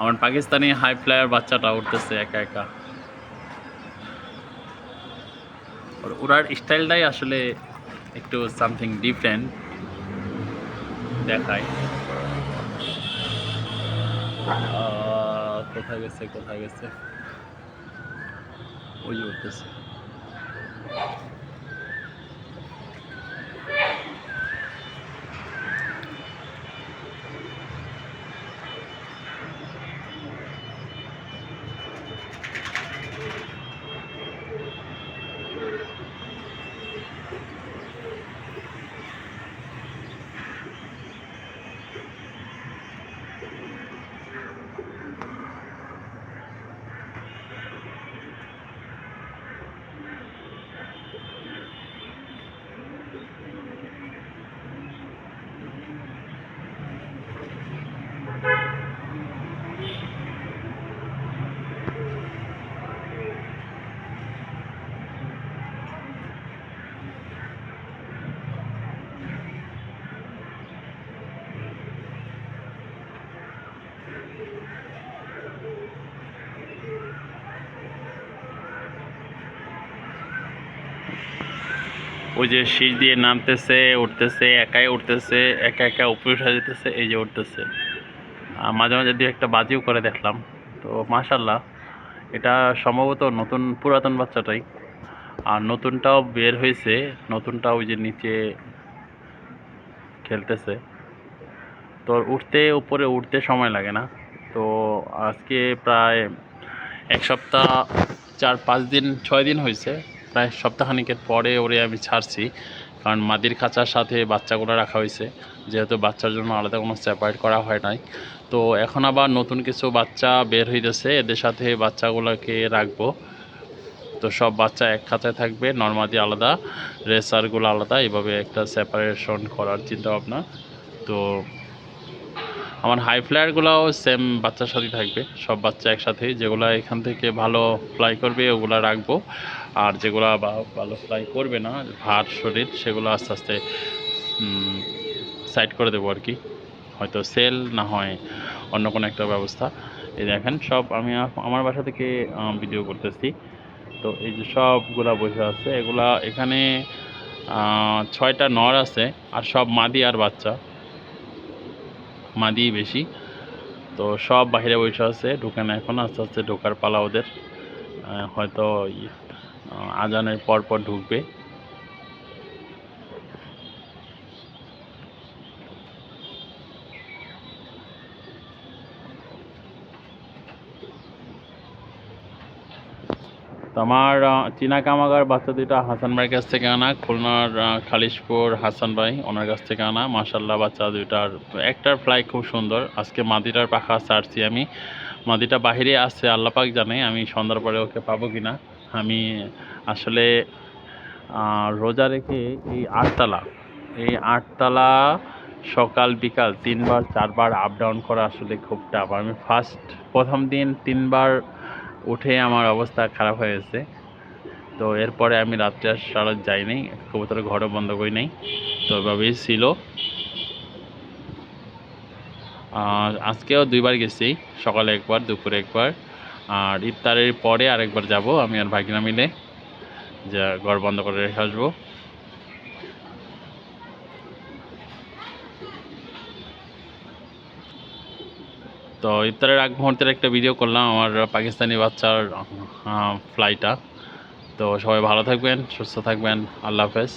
আমার Pakistani high flyer বাচ্চাটা উঠতেছে একা একা। ওর উড়ার স্টাইলটাই আসলে একটু সামথিং ডিফারেন্ট দেখায়। কোথায় গেছে কোথায় গেছে? ওই উঠতেছে। ওই যে শীষ দিয়ে নামতেছে, উঠতেছে, একাই উঠতেছে, একা একা উপরে উঠে যেতেছে, এই যে উঠতেছে। মাঝে মাঝে দু একটা বাজিও করে দেখলাম। তো মাশাল্লাহ এটা সম্ভবত নতুন পুরাতন বাচ্চাটাই। আর নতুনটাও বের হয়েছে, নতুনটা ওই যে নিচে খেলতেছে। তো উঠতে, উপরে উঠতে সময় লাগে না। তো আজকে প্রায় এক সপ্তাহ, চার, পাঁচ দিন, ছয় দিন হয়েছে। প্রায় সপ্তাহখানিকের পরে ওরে আমি ছাড়ছি। কারণ মাদির খাঁচার সাথে বাচ্চাগুলো রাখা হয়েছে। যেহেতু বাচ্চার জন্য আলাদা কোনো সেপারেট করা হয় নাই। তো এখন আবার নতুন কিছু বাচ্চা বের হইতেছে। এদের সাথে বাচ্চাগুলোকে রাখব। তো সব বাচ্চা এক খাঁচায় থাকবে, নর্মাদি আলাদা, রেসারগুলো আলাদা, এইভাবে একটা সেপারেশন করার চিন্তা ভাবনা তো আমার হাই ফ্লায়ারগুলোও সেম বাচ্চার সাথেই থাকবে। সব বাচ্চা একসাথে যেগুলো এখান থেকে ভালো ফ্লাই করবে, ওগুলো রাখব। আর যেগুলো ভালো ফ্লাই করবে না, ভার শরীর, সেগুলো আস্তে আস্তে সাইড করে দেবো আর কি। হয়তো সেল না হয়, অন্য কোনো একটা ব্যবস্থা। এই দেখেন, সব আমি আমার বাসা থেকে ভিডিও করতেছি। তো এই যে সবগুলা বসে আছে, এগুলা এখানে ছয়টা নর আছে, আর সব মাদি আর বাচ্চা। মাদি বেশি। তো সব বাইরে বসে আছে, ঢুকে না এখন, আস্তে আস্তে ঢোকার পালা ওদের। হয়তো আজানের পর পর ঢুকবে। আমার চীনা কামাগার বাচ্চা দুইটা হাসান ভাইয়ের কাছ থেকে আনা, খুলনার খালিশপুর হাসান ভাই ওনার কাছ থেকে আনা। মাশাল্লাহ বাচ্চা দুইটার, একটার ফ্লাই খুব সুন্দর। আজকে মাদিটার পাখা ছাড়ছি আমি। মাদিটা বাহিরে আসছে আল্লাপাক জানে, আমি সন্ধ্যার পরে ওকে পাবো কি না আমি আসলে রোজা রেখে এই আটতলা এই আটতলা সকাল, বিকাল তিনবার, চারবার আপ ডাউন করা আসলে খুব টাফ আমি ফার্স্ট প্রথম দিন তিনবার উঠে আমার অবস্থা খারাপ হয়ে গেছে। তো এরপরে আমি রাত্রে আর সারা যাইনি কবুতর ঘরও বন্ধ করি নাই। তো এভাবেই ছিল। আর আজকেও দুইবার গেছি, সকালে একবার, দুপুরে একবার। আর ইফতারের পরে আরেকবার যাব, আমি আর ভাগিনা মিলে। যা ঘর বন্ধ করে রেখে আসব। তো ইফতারের আগ মুহূর্তের একটা ভিডিও করলাম আমার পাকিস্তানি বাচ্চার ফ্লাইটা তো সবাই ভালো থাকবেন, সুস্থ থাকবেন, আল্লাহ হাফেজ।